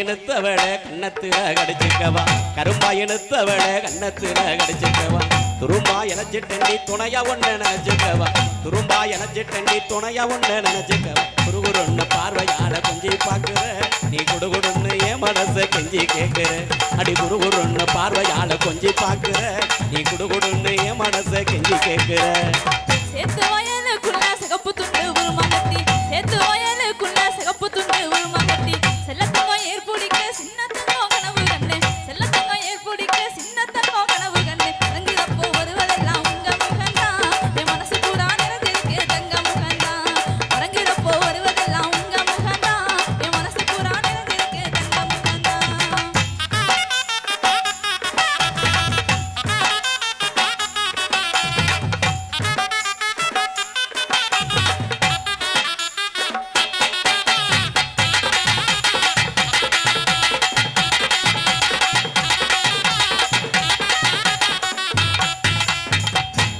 இழுத்தவள கண்ணத்துல கடிச்சுக்கவா. கரும்பா கண்ணத்துல கடிச்சுக்கவா. துரும்பா எனச்சிட்டண்டி துணையா ஒண்ணு நினைச்சுக்கவா. துரும்பா எனச்சிட்டண்டி துணையா ஒண்ணு நினைச்சுக்கவா. குருகுருன்னு பார்வையால கொஞ்சி பாக்குற நீ குடுகுடுன்னு என் மனச கெஞ்சி கேட்குற. அடி குருகுருன்னு பார்வையால கொஞ்சி பாக்குற நீ குடுகுடுன்னு என் மனச கெஞ்சி கேக்குற சேத்து வயலுக்குள்ள சகப்பு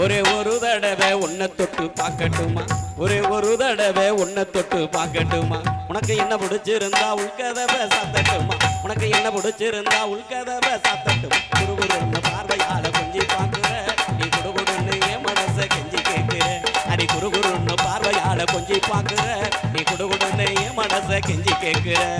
ஒரே ஒரு தடவை உன்னை தொட்டு பார்க்கட்டுமா? ஒரே ஒரு தடவை உன்னை தொட்டு பார்க்கட்டுமா? உனக்கு என்ன பிடிச்சிருந்தா உள்கதவை சாத்தட்டுமா? உனக்கு என்ன பிடிச்சிருந்தா உள்கதவை சாத்தட்டுமா? குருகுரு பார்வையால கொஞ்சி பார்க்குற. நீ குடுகுடுன்னு என் மனசை கெஞ்சி கேட்குற. அடி குருகுருன்னு பார்வையால கொஞ்சி பார்க்குற. நீ குடுகுடுன்னு என் மனசை கெஞ்சி கேட்குற.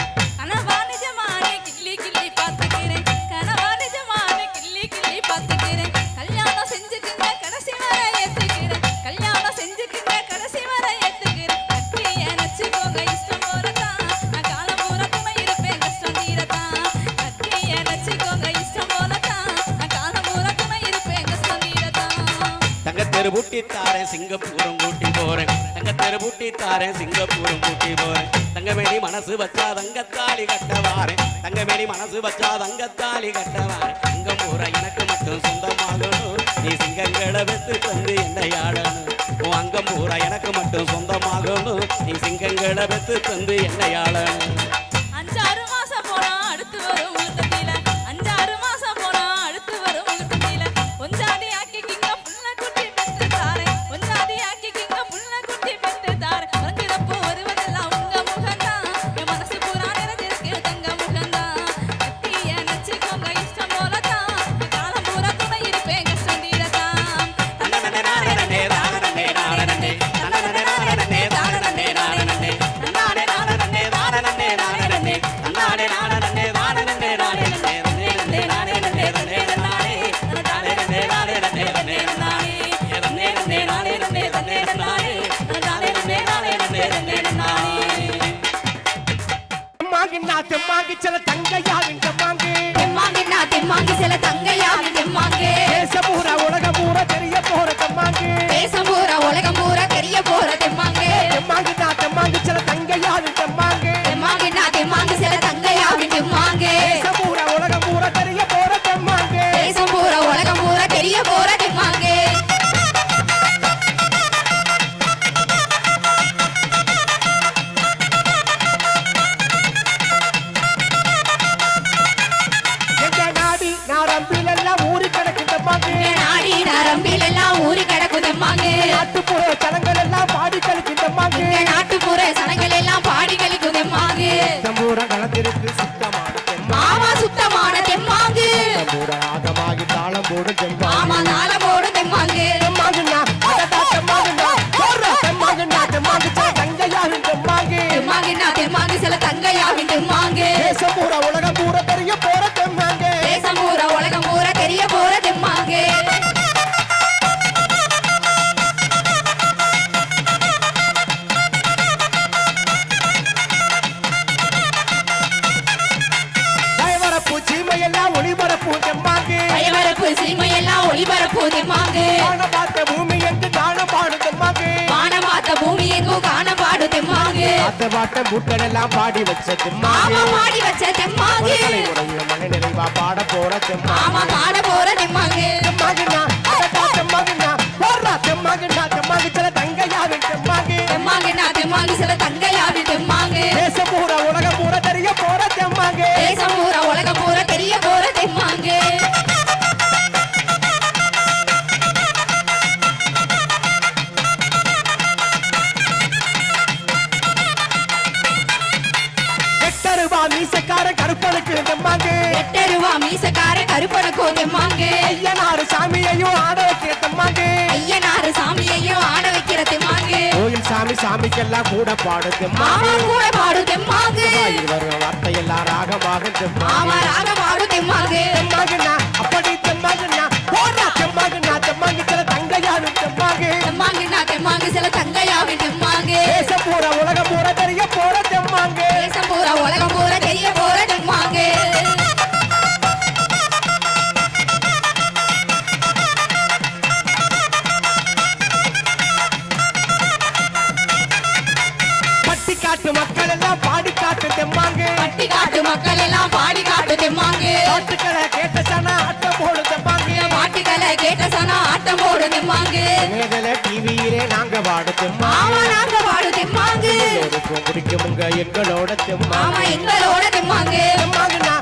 தங்கத்தெரு பூட்டி தாரேன் சிங்கப்பூரும் கூட்டி போறேன். தங்கத்தெரு பூட்டி தாரேன் சிங்கப்பூரும் கூட்டி போறேன். தங்கமேனி மனசு வச்சா தங்கத்தாலி கட்டவாரேன் தங்கமேனி மனசு வச்சா தங்கத்தாலி கட்டவாரேன் சிங்கப்பூர எனக்கு மட்டும் சொந்தமாகணும். நீ சிங்கங்களை வெத்து தந்து என்னை ஆடணும். உன் அங்கம் பூரா எனக்கு மட்டும் சொந்தமாகணும். நீ சிங்கங்களை வெத்து தந்து என்னை ஆளணும் நான் தெம்மாங்கி சில தங்கையாவின் கழிக்கும் தெம்மாங்கே தம்பூரா பயவரப்பு சீமையெல்லாம் ஒளிபரப்பு தெம்மாங்கு காண பார்த்த பூமி என்று தான பாடு தெம்மாங்கு வானம் பார்த்த பூமி எங்கும் காண பாடு தெம்மாங்கு காத்த பாட்ட பூட்கள் எல்லாம் பாடி வச்ச மாமா பாடி வச்ச தெம்மாங்கு மன நிறைவா பாட போற தெம்மாங்கு மாமா பாட போற தெம்மாங்கு மீசக்கார கருப்பனுக்கு தெம்மாங்கு. எட்டருவா மீசக்கார கருப்பனுக்கோ தெம்மாங்கு. ஐயனாறு சாமியையும் ஆட வைக்கிற தெம்மாங்கு. ஐயனாரு சாமியையும் ஆட வைக்கிற தெம்மாங்கு. கோயில் சாமி சாமிக்கெல்லாம் கூட பாடு மாமா தெம்மாங்கு கூட பாடு தெம்மாங்கு. வரும் வார்த்தையெல்லாம் ராகமாக மாமா தெம்மாங்கு. ராக பாடு தெம்மாங்கு. தெம்மாங்குன்னா அப்படி தெம்மாங்குன்னா போடுறா தெம்மாங்குன்னா தெம்மாங்கு சில தங்கையாவின் தெம்மாங்கு. தெம்மாங்குனா தெம்மாங்கு சில தங்கையாவி தெம்மாங்கு. தேசம் பூரா உலகம் பாடு மாமா தெம்மாங்கு. நாங்க பாடு தெம்மாங்கு பிடிக்குமுங்க எங்களோட தெம்மாங்கு. மாமா எங்களோட தெம்மாங்கு. தெம்மாங்குன்னா